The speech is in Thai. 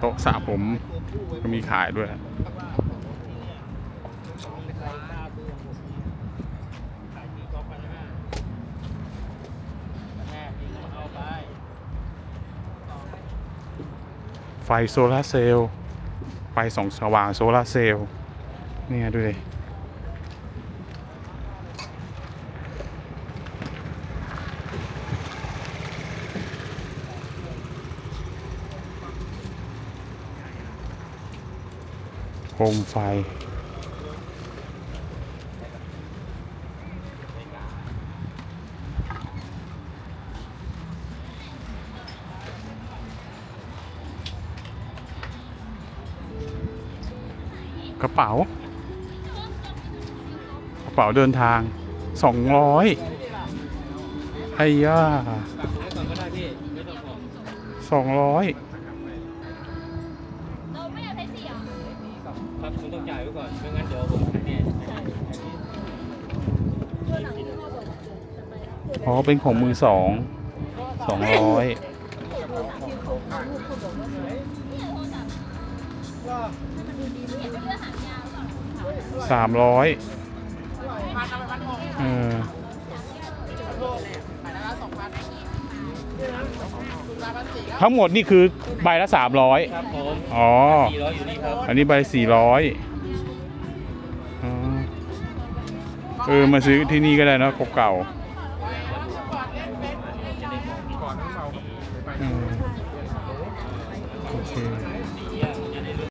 โต๊ะสระผมก็มีขายด้วยไฟโซลาร์เซลล์ ไฟส่องสว่างโซลาร์เซลล์ เนี่ยดูดิ คมไฟ กระเป๋า กระเป๋าเดินทางสองร้อยไอ้ย่าสองร้อย ครับคุณต้องจ่ายไว้ก่อนไม่งั้นเดี๋ยวผมเนี่ยอ๋อเป็นของมือสองสองร้อยสามร้อยเออ ทั้งหมดนี่คือใบละ 300 ครับผมอ๋อร้อยอ๋ออันนี้ใบสี่ร้อยเออ มาซื้อที่นี่ก็ได้เนอะเก่าโอเค